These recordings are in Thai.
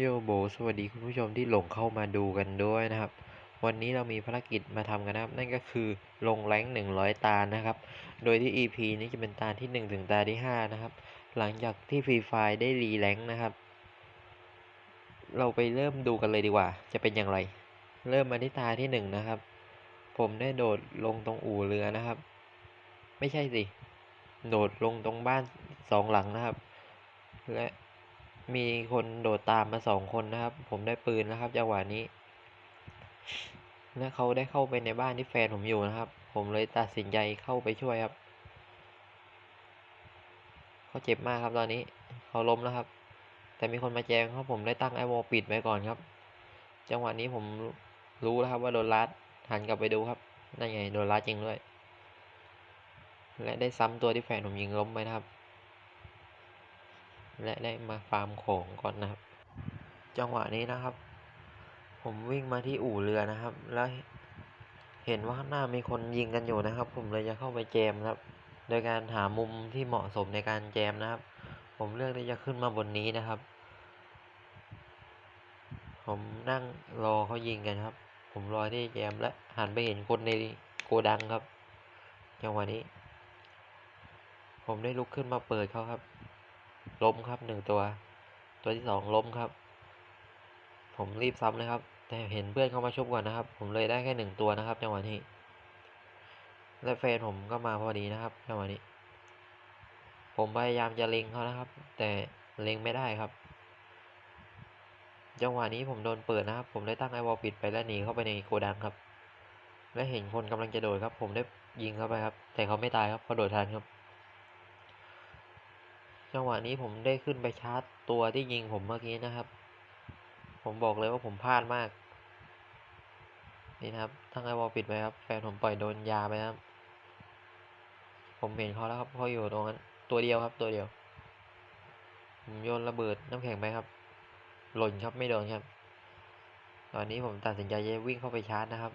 โยโบสวัสดีคุณผู้ชมที่หลงเข้ามาดูกันด้วยนะครับ วันนี้เรามีภารกิจมาทำกันนะครับ นั่นก็คือลงแรง100 ตานะครับ โดยที่ EP นี้จะเป็นตาที่ 1 ถึงตาที่ 5 นะครับ หลังจากที่ฟรีไฟได้รีแรงนะครับ เราไปเริ่มดูกันเลยดีกว่า จะเป็นอย่างไร เริ่มมาที่ตาที่ 1 นะครับ ผมได้โดดลงตรงอู่เรือนะครับ ไม่ใช่สิ โดดลงตรงบ้านสองหลังนะครับ และ มีคนโดดตามมาสองคนนะครับ ผมได้ปืนนะครับจังหวะนี้และเขาได้เข้าไปในบ้านที่แฟนผมอยู่นะครับ ผมเลยตัดสินใจเข้าไปช่วยครับ เขาเจ็บมากครับตอนนี้เขาล้มแล้วครับ แต่มีคนมาแจ้งครับผมได้ตั้งไอโวปิดไว้ก่อนครับ จังหวะนี้ผมรู้แล้วครับว่าโดนลัดหันกลับไปดูครับนั่นไงโดนลัดจริงด้วย และได้ซ้ำตัวที่แฟนผมยิงล้มไปนะครับ และได้มาฟาร์มของก่อนนะครับ จังหวะนี้นะครับ ผมวิ่งมาที่อู่เรือนะครับ แล้วเห็นว่าข้างหน้ามีคนยิงกันอยู่นะครับ ผมเลยจะเข้าไปแจมครับ โดยการหามุมที่เหมาะสมในการแจมนะครับ ผมเลือกที่จะขึ้นมาบนนี้นะครับ ผมนั่งรอเขายิงกันครับ ผมรอที่แจมและหันไปเห็นคนในโกดังครับ จังหวะนี้ ผมได้ลุกขึ้นมาเปิดเขาครับ ล้มครับหนึ่งตัว ตัวที่สองล้มครับ ผมรีบซ้ำเลยครับ แต่เห็นเพื่อนเข้ามาชุบก่อนนะครับ ผมเลยได้แค่หนึ่งตัวนะครับจังหวะนี้ และแฟนผมก็มาพอดีนะครับจังหวะนี้ ผมพยายามจะเล็งเขานะครับ แต่เล็งไม่ได้ครับจังหวะนี้ผมโดนเปิดนะครับ ผมได้ตั้งไอวอลปิดไปและหนีเข้าไปในโกดังครับ และเห็นคนกำลังจะโดดครับ ผมได้ยิงเข้าไปครับ แต่เขาไม่ตายครับเขาโดดทันครับ จังหวะนี้ผมได้ขึ้นไปชาร์จตัวที่ยิงผมเมื่อกี้นะครับ ผมบอกเลยว่าผมพลาดมาก นี่นะครับตั้งไอวอลปิดไว้ครับ แฟนผมปล่อยโดนยาไปครับ ผมเห็นเขาแล้วครับเขาอยู่ตรงนั้น ตัวเดียวครับตัวเดียว ผมโยนระเบิดน้ำแข็งไปครับ หล่นครับไม่โดนครับ ตอนนี้ผมตัดสินใจจะวิ่งเข้าไปชาร์จนะครับ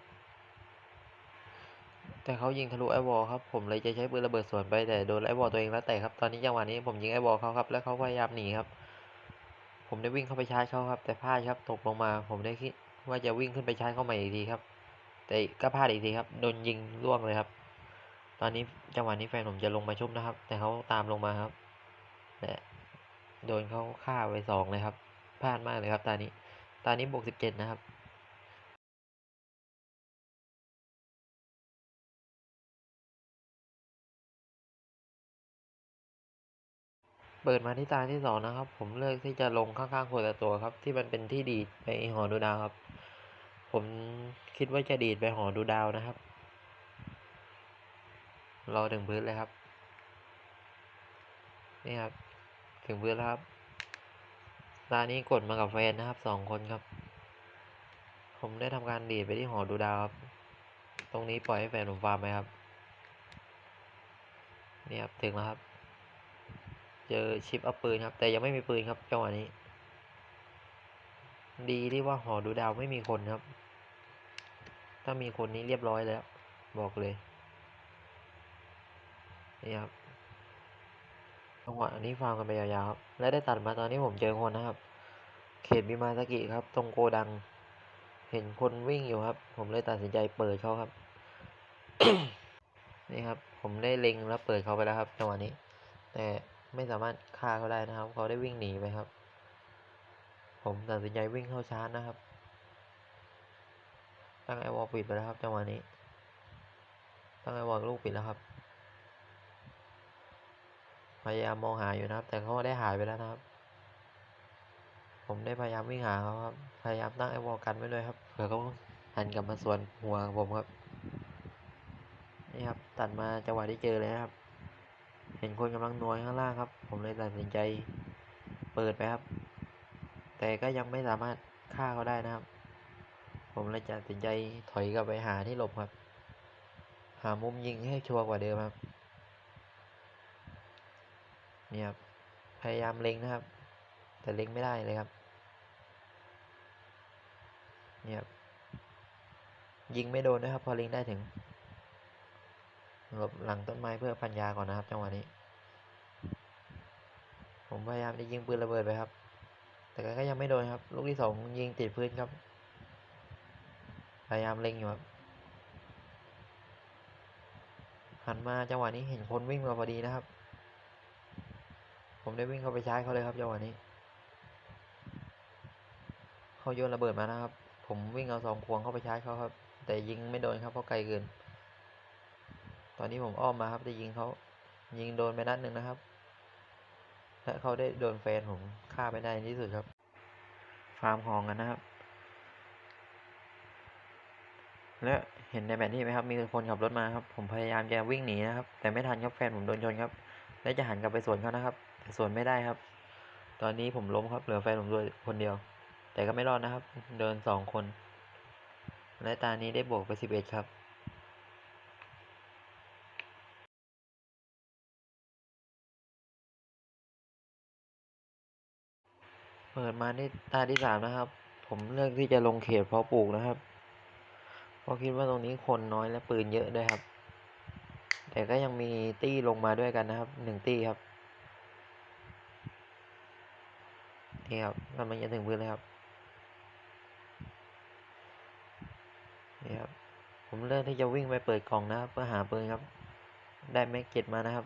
แต่เขายิงทะลุไอวอลครับผมเลยจะใช้ปืนระเบิดสวนไปแต่โดนไอวอลตัวเองแล้วแต่ครับตอนนี้จังหวะนี้ผมยิงไอวอลเขาครับแล้วเขาพยายามหนีครับ ผมได้วิ่งเข้าไปชาร์จเขาครับ แต่พลาดครับตกลงมา ผมได้คิดว่าจะวิ่งขึ้นไปชาร์จเขาใหม่อีกทีครับ แต่ก็พลาดอีกทีครับโดนยิงล่วงเลยครับ ตอนนี้จังหวะนี้แฟนผมจะลงมาชุบนะครับ แต่เขาตามลงมาครับแต่โดนเขาฆ่าไปสองเลยครับพลาดมากเลยครับตอนนี้ตอนนี้บวกสิบเจ็ดนะครับ เปิดมาที่ตาที่สองนะครับ ผมเลือกที่จะลงข้างๆคนละตัวครับ ที่มันเป็นที่ดีดไปหอดูดาวครับ ผมคิดว่าจะดีดไปหอดูดาวนะครับรอถึงพื้นเลยครับ นี่ครับ ถึงพื้นแล้วครับ ตานี้กดมากับแฟนนะครับสองคนครับ ผมได้ทำการดีดไปที่หอดูดาวครับ ตรงนี้ปล่อยให้แฟนผมฟาร์มไปครับ นี่ครับ ถึงแล้วครับ เจอชิปเอาปืนครับ แต่ยังไม่มีปืนครับจังหวะนี้ ดีที่ว่าหอดูดาวไม่มีคนครับ ถ้ามีคนนี้เรียบร้อยแล้ว บอกเลยนี่ครับจังหวะนี้ฟาร์มกันไปยาวๆครับและได้ตัดมาตอนนี้ผมเจอคนนะครับ เขตบิมาสกิครับ ตรงโกดัง เห็นคนวิ่งอยู่ครับ ผมเลยตัดสินใจเปิดเขาครับนี่ครับ ผมได้เล็งแล้วเปิดเขาไปแล้วครับจังหวะนี้ แต่ ไม่สามารถฆ่าเขาได้นะครับ เขาได้วิ่งหนีไปครับ ผมตัดสินใจวิ่งเข้าชาร์จนะครับ ตั้งไอวอลปิดไปแล้วครับจังหวะนี้ ตั้งไอวอลลูกปิดแล้วครับ พยายามมองหาอยู่นะครับ แต่เขาได้หายไปแล้วนะครับ ผมได้พยายามวิ่งหาเขาครับ พยายามตั้งไอวอลกันไว้ด้วยครับเผื่อเขาหันกลับมาสวนหัวผมครับ นี่ครับ ตัดมาจังหวะที่เจอเลยนะครับ เห็นคนกำลังนวยข้างล่างครับ ผมเลยตัดสินใจเปิดไปครับ แต่ก็ยังไม่สามารถฆ่าเขาได้นะครับ ผมเลยตัดสินใจถอยกลับไปหาที่หลบครับ หามุมยิงให้ชัวร์กว่าเดิมครับเนี่ยครับพยายามเล็งนะครับ แต่เล็งไม่ได้เลยครับเนี่ยครับยิงไม่โดนนะครับ พอเล็งได้ถึง หลบหลังต้นไม้เพื่อพันยาก่อนนะครับจังหวะนี้ ผมพยายามจะยิงปืนระเบิดไปครับ แต่ก็ยังไม่โดนครับ ลูกที่สองยิงติดพื้นครับ พยายามเล็งอยู่ครับหันมาจังหวะนี้เห็นคนวิ่งมาพอดีนะครับ ผมได้วิ่งเข้าไปชาร์จเขาเลยครับจังหวะนี้ เขาโยนระเบิดมานะครับ ผมวิ่งเอาสองควงเข้าไปชาร์จเขาครับ แต่ยิงไม่โดนครับเพราะไกลเกิน ตอนนี้ผมอ้อมมาครับจะยิงเขายิงโดนไปนัดหนึ่งนะครับ และเขาได้โดนแฟนผมฆ่าไปได้ที่สุดครับ ฟาร์มของกันนะครับ และเห็นในแผนที่ไหมครับ มีคนขับรถมาครับ ผมพยายามจะวิ่งหนีนะครับ แต่ไม่ทันครับแฟนผมโดนชนครับ และจะหันกลับไปสวนเขานะครับแต่สวนไม่ได้ครับ ตอนนี้ผมล้มครับ เหลือแฟนผมด้วยคนเดียว แต่ก็ไม่รอดนะครับ เดินสองคน และตานี้ได้บวกไปสิบเอ็ดครับ เปิดมานี่ตาที่สามนะครับ ผมเลือกที่จะลงเขตเพาะปลูกนะครับ เพราะคิดว่าตรงนี้คนน้อยและปืนเยอะด้วยครับ แต่ก็ยังมีตี้ลงมาด้วยกันนะครับหนึ่งตี้ครับนี่ครับกำลังจะถึงพื้นเลยครับนี่ครับ ผมเลือกที่จะวิ่งไปเปิดกล่องนะครับเพื่อหาปืนครับ ได้แม็กเก็ตมานะครับ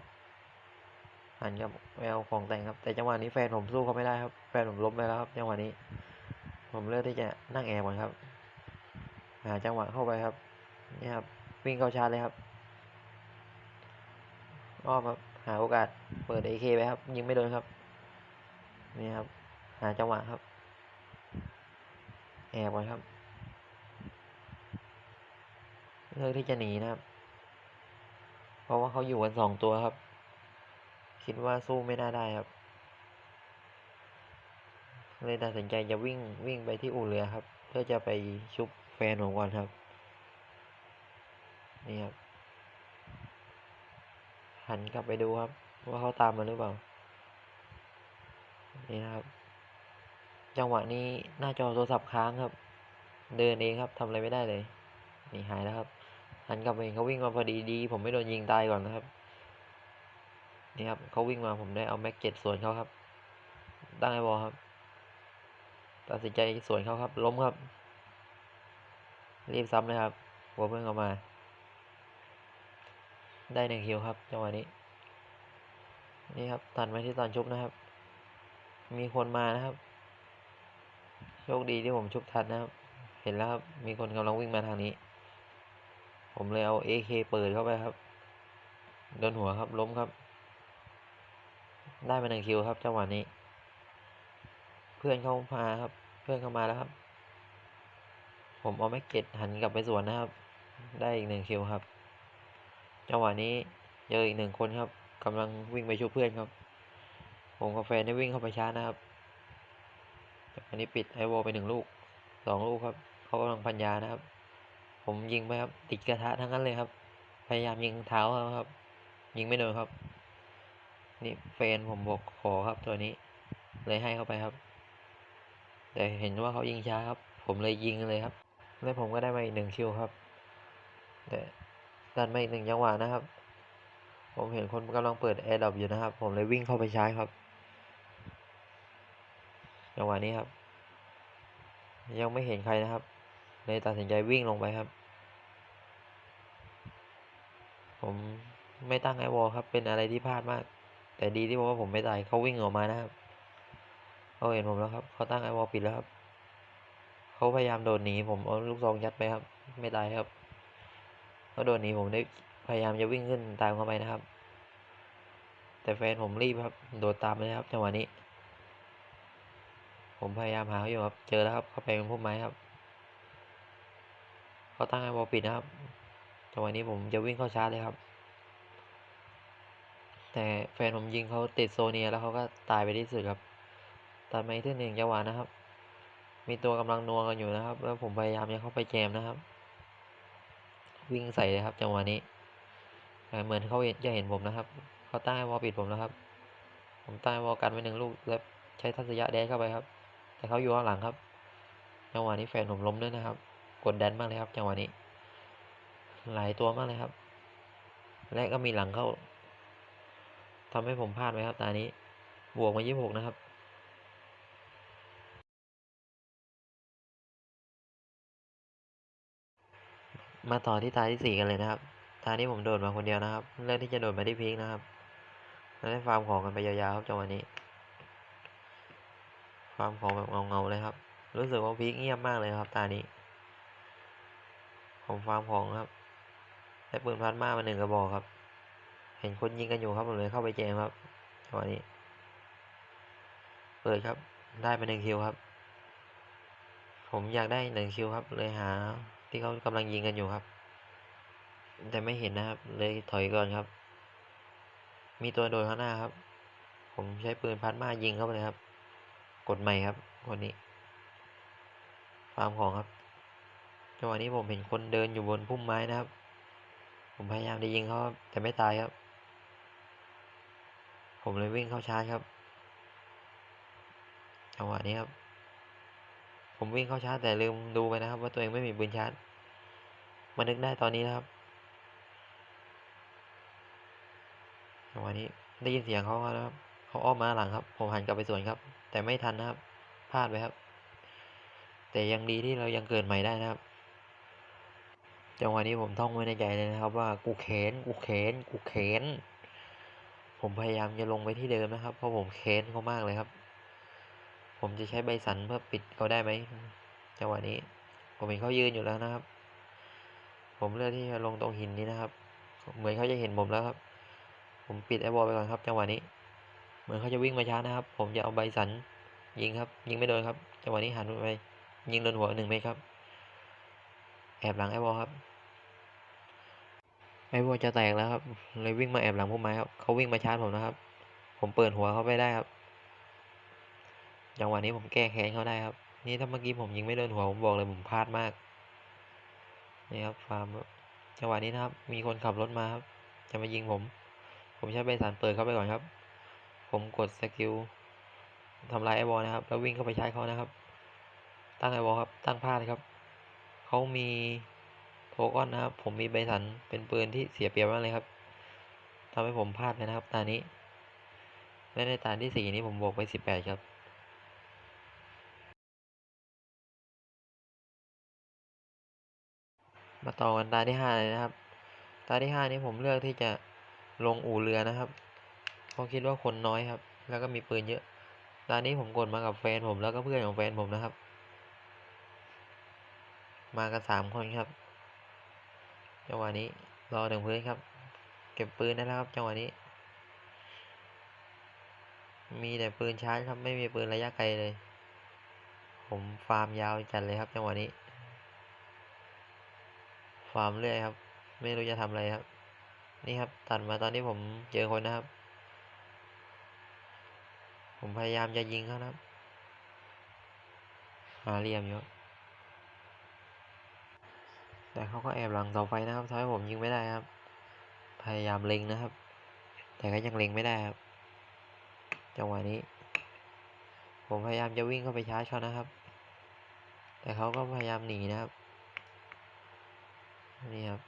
หันกับแววของแต่งครับ แต่จังหวะนี้แฟนผมสู้เขาไม่ได้ครับ แฟนผมล้มไปแล้วครับจังหวะนี้ ผมเลือกที่จะนั่งแอบก่อนครับ หาจังหวะเข้าไปครับ นี่ครับ วิ่งเข้าชาร์จเลยครับอ้อมครับหาโอกาสเปิด AK ไปครับ ยิงไม่โดนครับ นี่ครับ หาจังหวะครับ แอบก่อนครับเลือกที่จะหนีนะครับ เพราะว่าเขาอยู่กันสองตัวครับ คิดว่าสู้ไม่น่าได้ครับ เลยตัดสินใจจะวิ่งวิ่งไปที่อู่เรือครับ เพื่อจะไปชุบแฟนผมก่อนครับ นี่ครับ หันกลับไปดูครับ ว่าเขาตามมาหรือเปล่า นี่นะครับ จังหวะนี้หน้าจอโทรศัพท์ค้างครับ เดินเองครับทำอะไรไม่ได้เลย นี่หายแล้วครับ หันกลับไปเห็นเขาวิ่งมาพอดีดี ผมไม่โดนยิงตายก่อนนะครับ นี่ครับเขาวิ่งมาผมได้เอาแม็กเจ็ดสวนเขาครับตั้งไอ้บอครับ ตัดสินใจสวนเขาครับ ล้มครับ รีบซ้ำเลยครับหัวเพื่อนเข้ามา ได้หนึ่งคิวครับจังหวะนี้ นี่ครับตันไปที่ตอนชุบนะครับ มีคนมานะครับ โชคดีที่ผมชุบทันนะครับ เห็นแล้วครับ มีคนกำลังวิ่งมาทางนี้ ผมเลยเอา AK เปิดเข้าไปครับ โดนหัวครับ ล้มครับ ได้มาหนึ่งคิวครับจังหวะนี้ เพื่อนเข้ามาครับ เพื่อนเข้ามาแล้วครับ ผมเอาแม็กเก็ตหันกลับไปสวนนะครับ ได้อีกหนึ่งคิวครับ จังหวะนี้เจออีกหนึ่งคนครับกำลังวิ่งไปช่วยเพื่อนครับ ผมกับแฟนได้วิ่งเข้าไปช้านะครับอันนี้ปิดไอวอลไปหนึ่งลูกสองลูกครับเขากำลังพันยานะครับ ผมยิงไปครับ ติดกระทะทั้งนั้นเลยครับ พยายามยิงเท้าเขาครับ ยิงไม่โดนครับ นี่แฟนผมบอกขอครับตัวนี้ เลยให้เข้าไปครับ แต่เห็นว่าเขายิงช้าครับ ผมเลยยิงเลยครับ แล้วผมก็ได้มาอีกหนึ่งคิวครับ แต่ดันมาอีกหนึ่งจังหวะนะครับ ผมเห็นคนกำลังเปิดแอร์ดับอยู่นะครับ ผมเลยวิ่งเข้าไปใชาร์จครับจังหวะนี้ครับ ยังไม่เห็นใครนะครับ เลยตัดสินใจวิ่งลงไปครับ ผมไม่ตั้งไอวอลครับ เป็นอะไรที่พลาดมาก แต่ดีที่ผมว่าผมไม่ตายเขาวิ่งออกมานะครับเขาเห็นผมแล้วครับเขาตั้งไอวอลปิดแล้วครับเขาพยายามโดดหนีผมเอาลูกซองยัดไปครับ ไม่ตายครับเขาโดดหนีผมได้พยายามจะวิ่งขึ้นตามเข้าไปนะครับ แต่แฟนผมรีบครับ โดดตามเลยครับจังหวะนี้ ผมพยายามหาเขาอยู่ครับ เจอแล้วครับ เขาไปเป็นพุ่มไม้ครับเขาตั้งไอ้บอลปิดนะครับจังหวะนี้ผมจะวิ่งเข้าชาร์จเลยครับ แต่แฟนผมยิงเขาติดโซเนียแล้วเขาก็ตายไปที่สุดครับตัดมาที่หนึ่งจังหวะนะครับ มีตัวกำลังนัวกันอยู่นะครับ แล้วผมพยายามจะเข้าไปแจมนะครับ วิ่งใส่เลยครับ จังหวะนี้แต่เหมือนเขาจะเห็นผมนะครับเขาตั้งไอ้วอลปิดผมแล้วครับ ผมตั้งไอ้วอลกันไว้หนึ่งลูกแล้วใช้ทัศยะแดนเข้าไปครับ แต่เขาอยู่ข้างหลังครับ จังหวะนี้แฟนผมล้มด้วยนะครับ กดดันมากเลยครับ จังหวะนี้ หลายตัวมากเลยครับ และก็มีหลังเข้า ทำให้ผมพลาดไหมครับตานี้ บวกมายี่สิบหกนะครับ มาต่อที่ตาที่สี่กันเลยนะครับตานี้ผมโดดมาคนเดียวนะครับเรื่องที่จะโดดมาที่พีงนะครับแล้วได้ฟาร์มของกันไปยาวๆครับจังหวะนี้ ฟาร์มของแบบเงาๆเลยครับ รู้สึกว่าพีงเงียบมากเลยครับตานี้ ผมฟาร์มของครับได้ปืนพลาสมามาหนึ่งกระบอกครับ เห็นคนยิงกันอยู่ครับผมเลยเข้าไปแจมครับจังหวะนี้ เปิดครับ ได้มาหนึ่งคิวครับ ผมอยากได้หนึ่งคิวครับ เลยหา ที่เขากำลังยิงกันอยู่ครับ แต่ไม่เห็นนะครับ เลยถอยก่อนครับ มีตัวโดนข้างหน้าครับ ผมใช้ปืนพลาสมายิงเข้าไปเลยครับ กดใหม่ครับคนนี้ฟาร์มของครับจังหวะนี้ผมเห็นคนเดินอยู่บนพุ่มไม้นะครับ ผมพยายามจะยิงเขาแต่ไม่ตายครับ ผมเลยวิ่งเข้าชาร์จครับ จังหวะนี้ครับ ผมวิ่งเข้าชาร์จแต่ลืมดูไปนะครับ ว่าตัวเองไม่มีปืนชาร์จมานึกได้ตอนนี้นะครับ จังหวะนี้ได้ยินเสียงเขาแล้วครับเขาอ้อมมาหลังครับ ผมหันกลับไปสวนครับ แต่ไม่ทันนะครับ พลาดไปครับ แต่ยังดีที่เรายังเกิดใหม่ได้นะครับ จังหวะนี้ผมท่องไว้ในใจเลยนะครับ ว่ากูเขนกูเขนกูเขน ผมพยายามจะลงไปที่เดิมนะครับ เพราะผมเค้นเขามากเลยครับ ผมจะใช้ใบสันเพื่อปิดเขาได้ไหมจังหวะนี้ ผมเห็นเขายืนอยู่แล้วนะครับ ผมเลือกที่จะลงตรงหินนี้นะครับ เหมือนเขาจะเห็นผมแล้วครับ ผมปิดไอ้บอลไปก่อนครับ จังหวะนี้ เหมือนเขาจะวิ่งมาช้านะครับ ผมจะเอาใบสันยิงครับ ยิงไม่โดนครับ จังหวะนี้หันไปยิงโดนหัวหนึ่งเมตรครับ แอบหลังไอ้บอลครับ ไอ้บอลจะแตกแล้วครับ เลยวิ่งมาแอบหลังพุ่มไม้ครับเขาวิ่งมาชาร์จผมนะครับ ผมเปิดหัวเขาไปได้ครับ จังหวะนี้ผมแก้แค้นเขาได้ครับ นี่ถ้าเมื่อกี้ผมยิงไม่โดนหัวผมบอกเลยผมพลาดมาก นี่ครับฟาร์มจังหวะนี้นะครับ มีคนขับรถมาครับ จะมายิงผม ผมใช้ใบสันเปิดเข้าไปก่อนครับ ผมกดสกิลทำลายไอวอลนะครับ แล้ววิ่งเข้าไปใช้เขานะครับ ตั้งไอวอลครับ ตั้งพลาดครับ เขามี ก้อนนะครับ ผมมีใบสันเป็นปืนที่เสียเปรียบมากเลยครับทำให้ผมพลาดไปนะครับ ตานี้ และในตาที่สี่นี้ผมบวกไปสิบแปดครับมาต่อกันตาที่ห้าเลยนะครับ ตาที่ห้านี้ผมเลือกที่จะลงอู่เรือนะครับเพราะคิดว่าคนน้อยครับ แล้วก็มีปืนเยอะ ตานี้ผมกดมากับแฟนผมแล้วก็เพื่อนของแฟนผมนะครับ มากันสามคนครับ จังหวะนี้รอหนึ่งพื้นครับ เก็บปืนได้แล้วครับ จังหวะนี้ มีแต่ปืนชาร์จครับ ไม่มีปืนระยะไกลเลย ผมฟาร์มยาวจัดเลยครับจังหวะนี้ ฟาร์มเรื่อยครับ ไม่รู้จะทำอะไรครับ นี่ครับ ตัดมาตอนที่ผมเจอคนนะครับ ผมพยายามจะยิงเขานะครับ หาเหลี่ยมอยู่ แต่เขาก็แอบหลังเสาไฟนะครับทำให้ผมยิงไม่ได้ครับ พยายามเล็งนะครับ แต่ก็ยังเล็งไม่ได้ครับ จังหวะนี้ ผมพยายามจะวิ่งเข้าไปชาร์จเขานะครับ แต่เขาก็พยายามหนีนะครับ นี่ครับ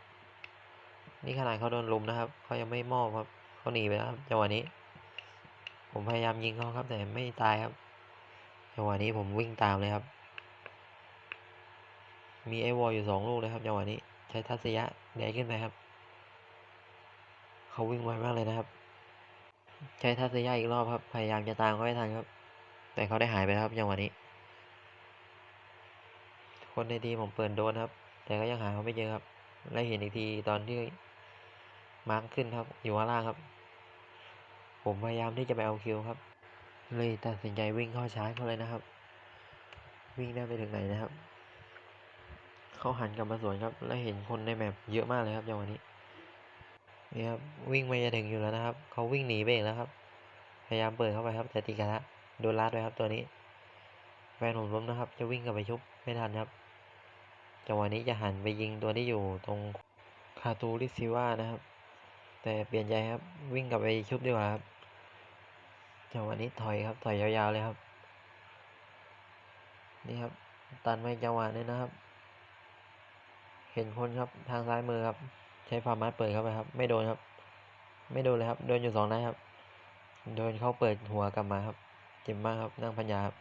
นี่ขนาดเขาโดนลุมนะครับ เขายังไม่มอบครับ เขาหนีไปแล้วครับ จังหวะนี้ ผมพยายามยิงเขาครับ แต่ไม่ตายครับ จังหวะนี้ผมวิ่งตามเลยครับ มีไอวอลอยู่สองลูกเลยครับจังหวะนี้ ใช้ทัศยะแดงขึ้นไปครับ เขาวิ่งไวมากเลยนะครับ ใช้ทัศยะอีกรอบครับ พยายามจะตามเขาให้ทันครับ แต่เขาได้หายไปแล้วครับจังหวะนี้ คนในทีมผมเปิดโดนครับ แต่ก็ยังหาเขาไม่เจอครับ และเห็นอีกทีตอนที่มาร์คขึ้นครับ อยู่ข้างล่างครับ ผมพยายามที่จะไปเอาคิวครับ เลยตัดสินใจวิ่งเข้าชาร์จเขาเลยนะครับ วิ่งได้ไปถึงไหนนะครับ เขาหันกลับมาสวนครับ และเห็นคนในแมปเยอะมากเลยครับจังหวะนี้นี่ครับวิ่งมาจะถึงอยู่แล้วนะครับ เขาวิ่งหนีไปเองแล้วครับ พยายามเปิดเข้าไปครับแต่ตีกระทะโดนลัดไว้ครับตัวนี้ แฟนผมล้มนะครับ จะวิ่งกลับไปชุบไม่ทันครับจังหวะนี้จะหันไปยิงตัวที่อยู่ตรงคาตูริซิว่านะครับ แต่เปลี่ยนใจครับวิ่งกลับไปชุบดีกว่าครับจังหวะนี้ถอยครับถอยยาวๆเลยครับ นี่ครับ ตันไม่จังหวะนี้นะครับ เห็นคนครับทางซ้ายมือครับ ใช้ฟาร์มัสเปิดเข้าไปครับ ไม่โดนครับ ไม่โดนเลยครับ โดนอยู่สองนัดครับ โดนเขาเปิดหัวกลับมาครับ เจ็บมากครับนั่งพันยาครับ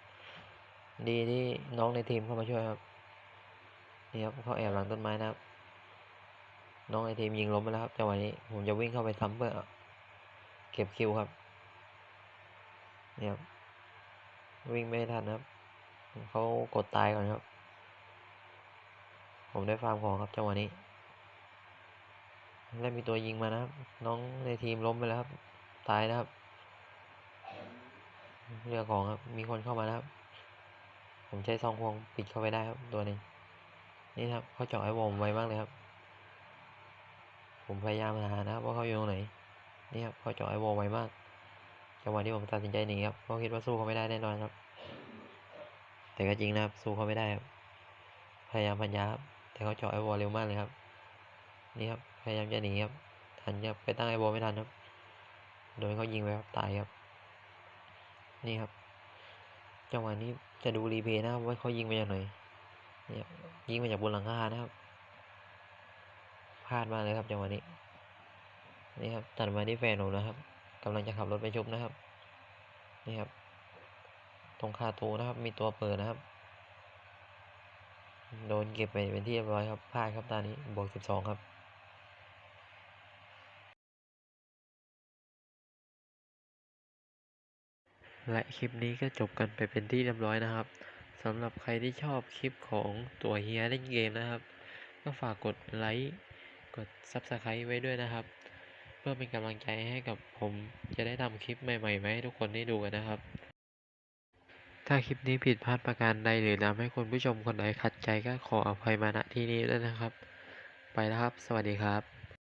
ดีที่น้องในทีมเข้ามาช่วยครับ นี่ครับเขาแอบหลังต้นไม้นะครับ น้องไอทีมยิงล้มไปแล้วครับจังหวะนี้ผมจะวิ่งเข้าไปซ้ำเพื่อเก็บคิวครับ เนี่ยครับวิ่งไม่ทันครับ เขากดตายก่อนครับ ผมได้ฟาร์มของครับจังหวะนี้และมีตัวยิงมานะครับ น้องในทีมล้มไปแล้วครับ ตายนะครับ เรือของครับ มีคนเข้ามานะครับ ผมใช้ซองพวงปิดเข้าไปได้ครับ ตัวนี้นี่ครับเขาเจาะไอ้วงไวมากเลยครับ ผมพยายามหานะครับว่าเขาอยู่ตรงไหน นี่ครับเขาเจาะไอ้วงไวมาก จังหวะที่ผมตัดสินใจหนีครับเพราะคิดว่าสู้เขาไม่ได้แน่นอนครับ แต่ก็จริงนะครับ สู้เขาไม่ได้ครับ พยายามพันยาครับ แต่เขาเจาะไอ้วอลเร็วมากเลยครับ นี่ครับ พยายามจะหนีครับ ทันจะไปตั้งไอ้วอลไม่ทันครับ โดนเขายิงไปครับตายครับ นี่ครับ จังหวะนี้จะดูรีเพย์นะครับว่าเขายิงมาจากไหนเนี่ยยิงมาจากบนหลังคานะครับพลาดมากเลยครับจังหวะนี้ นี่ครับตัดมาที่แฟนผมนะครับกำลังจะขับรถไปชุบนะครับ นี่ครับ ตรงคาตูนะครับ มีตัวเปิดนะครับ โดนเก็บไปเป็นที่เรียบร้อยครับพลาดครับตอนนี้บวกสิบสองครับและคลิปนี้ก็จบกันไปเป็นที่เรียบร้อยนะครับสำหรับใครที่ชอบคลิปของตัวเฮียเล่นเกมนะครับ ก็ฝากกดไลค์กด Subscribe ไว้ด้วยนะครับ เพื่อเป็นกำลังใจให้กับผมจะได้ทำคลิปใหม่ๆมาให้ทุกคนได้ดูกันนะครับ ถ้าคลิปนี้ผิดพลาดประการใดหรือทำให้คุณผู้ชมคนใดขัดใจก็ขออภัยมาณที่นี้ด้วยนะครับ ไปแล้วครับ สวัสดีครับ